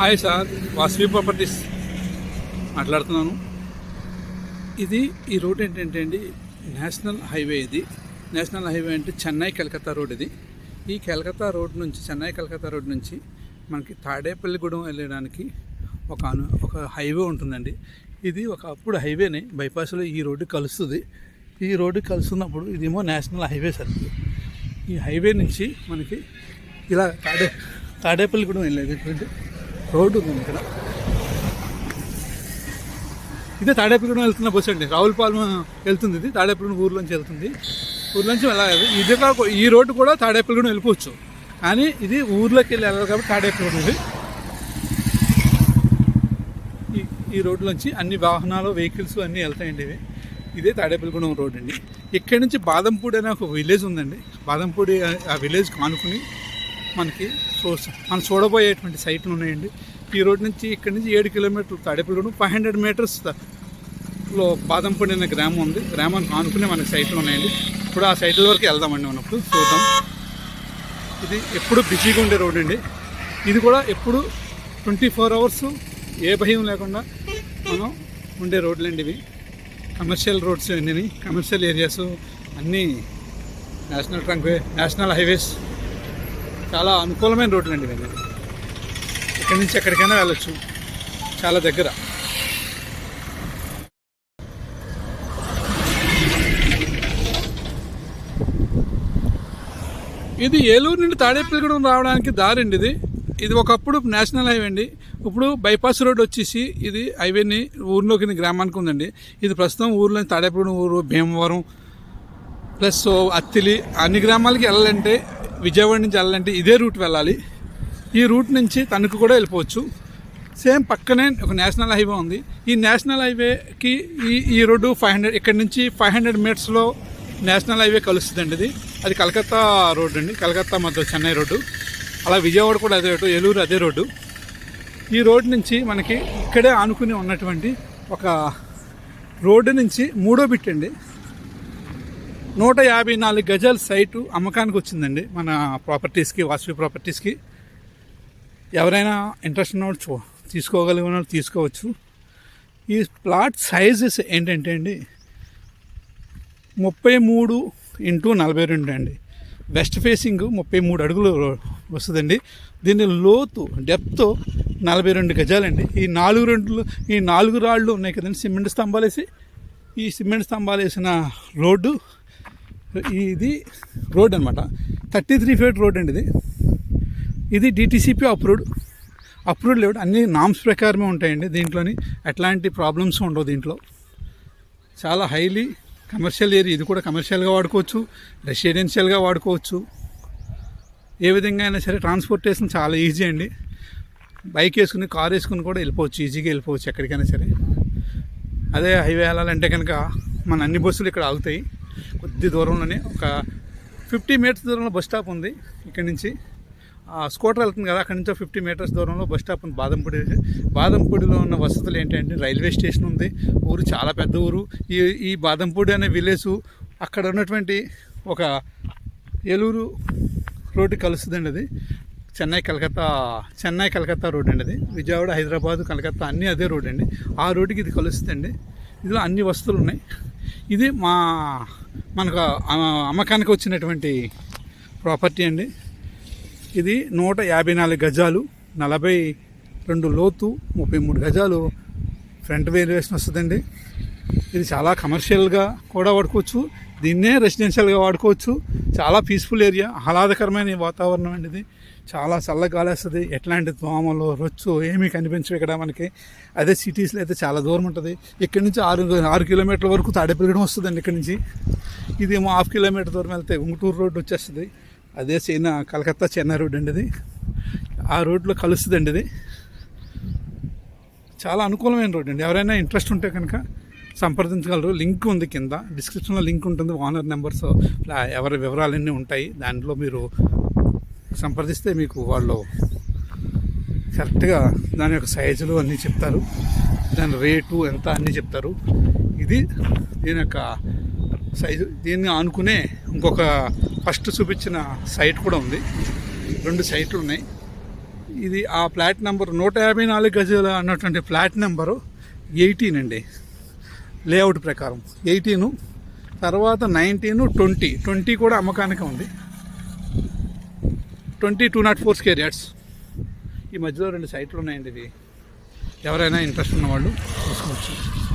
Hi sir Vasavi properties మాట్లాడుతున్నాను. ఇది ఈ రోడ్ ఏంటంటే అండి నేషనల్ హైవే ఇది. నేషనల్ హైవే అంటే చెన్నై కలకత్తా రోడ్ ఇది. ఈ కలకత్తా రోడ్ నుంచి చెన్నై కలకత్తా రోడ్ నుంచి మనకి తాడేపల్లిగూడెం వెళ్ళడానికి ఒక అను ఒక హైవే ఉంటుందండి. ఇది ఒక అప్పుడు హైవేనే బైపాస్లో ఈ రోడ్డు కలుస్తుంది. ఈ రోడ్డు కలుస్తున్నప్పుడు ఇదేమో నేషనల్ హైవే సార్ ఈ హైవే నుంచి మనకి ఇలా తాడే తాడేపల్లిగూడెం వెళ్ళేటటువంటి రోడ్డు ఉంది ఇక్కడ. ఇదే తాడేపల్లిగూడెం వెళ్తున్న బస్సు అండి. రావులపాలెం వెళ్తుంది ఇది. తాడేపల్లిగూడెం ఊర్లోంచి వెళ్తుంది. ఊర్లోంచి వెళ్ళాలి ఇది కాక ఈ రోడ్డు కూడా తాడేపల్లిగూడెం వెళ్ళిపోవచ్చు. కానీ ఇది ఊర్లోకి వెళ్ళి వెళ్ళాలి కాబట్టి తాడేపల్లిగూడెం ఇది. ఈ ఈ రోడ్లోంచి అన్ని వాహనాలు వెహికల్స్ అన్నీ వెళ్తాయండి ఇవి. ఇదే తాడేపల్లిగూడెం రోడ్ అండి. ఇక్కడి నుంచి బాదంపూడి అనే ఒక విలేజ్ ఉందండి. బాదంపూడి ఆ- ఆ విలేజ్ కానుకుని మనకి చూస్తాం మనం చూడబోయేటువంటి సైట్లు ఉన్నాయండి. ఈ రోడ్ నుంచి ఇక్కడి నుంచి ఏడు కిలోమీటర్లు తాడేపల్లిగూడెం ఫైవ్ హండ్రెడ్ మీటర్స్లో బాదంపూడి అనే గ్రామం ఉంది. గ్రామానికి ఆనుకునే మనకి సైట్లు ఉన్నాయండి. ఇప్పుడు ఆ సైట్ల వరకు వెళ్దామండి మనప్పుడు చూద్దాం. ఇది ఎప్పుడు బిజీగా ఉండే రోడ్ అండి. ఇది కూడా ఎప్పుడు ట్వంటీ ఫోర్ అవర్స్ ఏ భయం లేకుండా మనం ఉండే రోడ్లు అండి ఇవి. కమర్షియల్ రోడ్స్ అన్నీ కమర్షియల్ ఏరియాస్ అన్నీ national trunk way national highways చాలా అనుకూలమైన రోడ్లు అండి ఇవన్నీ. ఇక్కడి నుంచి ఎక్కడికైనా వెళ్ళొచ్చు. చాలా దగ్గర. ఇది ఏలూరు నుండి తాడేపల్లిగూడెం రావడానికి దారి అండి ఇది. ఇది ఒకప్పుడు నేషనల్ హైవే అండి. ఇప్పుడు బైపాస్ రోడ్ వచ్చేసి ఇది హైవేని ఊరిలోకి గ్రామానికి ఉందండి. ఇది ప్రస్తుతం ఊర్లో తాడేపల్లిగూడెం ఊరు భీమవరం ప్లస్ అత్తిలి అన్ని గ్రామాలకి వెళ్ళాలంటే విజయవాడ నుంచి వెళ్ళాలంటే ఇదే రూట్ వెళ్ళాలి. ఈ రూట్ నుంచి తణుకు కూడా వెళ్ళిపోవచ్చు. సేమ్ పక్కనే ఒక నేషనల్ హైవే ఉంది. ఈ నేషనల్ హైవేకి ఈ ఈ రోడ్డు ఫైవ్ హండ్రెడ్ ఇక్కడ నుంచి ఫైవ్ హండ్రెడ్ మీటర్స్లో నేషనల్ హైవే కలుస్తుందండి ఇది. అది కలకత్తా రోడ్డు అండి. కలకత్తా మధ్య చెన్నై రోడ్డు. అలా విజయవాడ కూడా అదే రోడ్డు ఏలూరు అదే రోడ్డు. ఈ రోడ్ నుంచి మనకి ఇక్కడే ఆనుకుని ఉన్నటువంటి ఒక రోడ్డు నుంచి మూడో బిట్ అండి. నూట యాభై నాలుగు గజాల సైటు అమ్మకానికి వచ్చిందండి మన ప్రాపర్టీస్కి వాసవి ప్రాపర్టీస్కి. ఎవరైనా ఇంట్రెస్ట్ ఉన్న వాళ్ళు చూ తీసుకోగలిగిన వాళ్ళు తీసుకోవచ్చు. ఈ ప్లాట్ సైజెస్ ఏంటంటే అండి ముప్పై మూడు ఇంటూ నలభై రెండు అండి. వెస్ట్ ఫేసింగ్ ముప్పై మూడు అడుగులు వస్తుందండి. దీని లోతు డెప్త్ నలభై రెండు గజాలండి. ఈ నాలుగు రెండు ఈ నాలుగు రాళ్ళు ఉన్నాయి కదండి సిమెంట్ స్తంభాలు వేసి ఈ సిమెంట్ స్తంభాలు వేసిన రోడ్డు ఇది రోడ్ అనమాట థర్టీ త్రీ ఫీట్ రోడ్ అండి ఇది. ఇది డిటీసీపీ అప్రూవ్డ్ అప్రూవ్డ్ లేవు. అన్ని నామ్స్ ప్రకారమే ఉంటాయండి దీంట్లోని. ఎట్లాంటి ప్రాబ్లమ్స్ ఉండవు దీంట్లో. చాలా హైలీ కమర్షియల్ ఏరియా ఇది కూడా కమర్షియల్గా వాడుకోవచ్చు. రెసిడెన్షియల్గా వాడుకోవచ్చు. ఏ విధంగా అయినా సరే ట్రాన్స్పోర్టేషన్ చాలా ఈజీ అండి. బైక్ వేసుకుని కార్ వేసుకుని కూడా వెళ్ళిపోవచ్చు. ఈజీగా వెళ్ళిపోవచ్చు ఎక్కడికైనా సరే. అదే హైవే వెళ్ళాలంటే కనుక మన అన్ని బస్సులు ఇక్కడ ఆగుతాయి. కొద్ది దూరంలోనే ఒక ఫిఫ్టీ మీటర్స్ దూరంలో బస్ స్టాప్ ఉంది ఇక్కడ నుంచి. స్కూటర్ వెళ్తుంది కదా అక్కడ నుంచి ఫిఫ్టీ మీటర్స్ దూరంలో బస్ స్టాప్ ఉంది బాదంపూడి బాదంపూడిలో ఉన్న వసతులు ఏంటంటే రైల్వే స్టేషన్ ఉంది ఊరు చాలా పెద్ద ఊరు. ఈ ఈ బాదంపూడి అనే విలేజ్ అక్కడ ఉన్నటువంటి ఒక ఏలూరు రోడ్డు కలుస్తుందండి అది. చెన్నై కలకత్తా చెన్నై కలకత్తా రోడ్ అండి అది. విజయవాడ హైదరాబాద్ కలకత్తా అన్నీ అదే రోడ్ అండి. ఆ రోడ్డుకి ఇది కలుస్తుందండి. ఇందులో అన్ని వస్తువులు ఉన్నాయి. ఇది మా మనకు అమ్మకానికి వచ్చినటువంటి ప్రాపర్టీ అండి. ఇది నూట యాభై నాలుగు గజాలు నలభై రెండు లోతు ముప్పై మూడు గజాలు ఫ్రంట్ వేరియేషన్ వస్తుందండి. ఇది చాలా కమర్షియల్గా కూడా వాడుకోవచ్చు. దీన్నే రెసిడెన్షియల్గా వాడుకోవచ్చు. చాలా పీస్ఫుల్ ఏరియా ఆహ్లాదకరమైన వాతావరణం అండి ఇది చాలా చల్లగా గాలేస్తుంది. ఎట్లాంటి దోమలు రొచ్చు ఏమీ కనిపించవు ఇక్కడ మనకి. అదే సిటీస్లో అయితే చాలా దూరం ఉంటుంది. ఇక్కడ నుంచి ఆరు ఆరు కిలోమీటర్ల వరకు తాడేపల్లిగూడెం వస్తుందండి ఇక్కడ నుంచి. ఇదేమో హాఫ్ కిలోమీటర్ దూరం వెళ్తే ఉంగుటూరు రోడ్డు వచ్చేస్తుంది. అదే చైనా కలకత్తా చెన్నై రోడ్ అండి ఇది. ఆ రోడ్లో కలుస్తుందండి ఇది. చాలా అనుకూలమైన రోడ్ అండి. ఎవరైనా ఇంట్రెస్ట్ ఉంటే కనుక సంప్రదించగలరు. లింక్ ఉంది కింద. డిస్క్రిప్షన్లో లింక్ ఉంటుంది. ఓనర్ నెంబర్స్ ఎవరి వివరాలన్నీ ఉంటాయి. దాంట్లో మీరు సంప్రదిస్తే మీకు వాళ్ళు కరెక్ట్గా దాని యొక్క సైజులు అన్నీ చెప్తారు. దాని రేటు ఎంత అన్నీ చెప్తారు. ఇది దీని యొక్క సైజు. దీన్ని ఆనుకునే ఇంకొక ఫస్ట్ చూపించిన సైట్ కూడా ఉంది. రెండు సైట్లు ఉన్నాయి. ఇది ఆ ఫ్లాట్ నెంబర్ నూట యాభై నాలుగు గజాల అన్నటువంటి ఫ్లాట్ నెంబరు ఎయిటీన్ అండి. లేఅవుట్ ప్రకారం. ఎయిటీను తర్వాత నైన్టీను ట్వంటీ. ట్వంటీ కూడా అమ్మకానికి ఉంది. Twenty two nought four square yards. ఈ మధ్యలో రెండు సైట్లు ఉన్నాయండి ఇది ఎవరైనా ఇంట్రెస్ట్ ఉన్నవాళ్ళు తీసుకోవచ్చు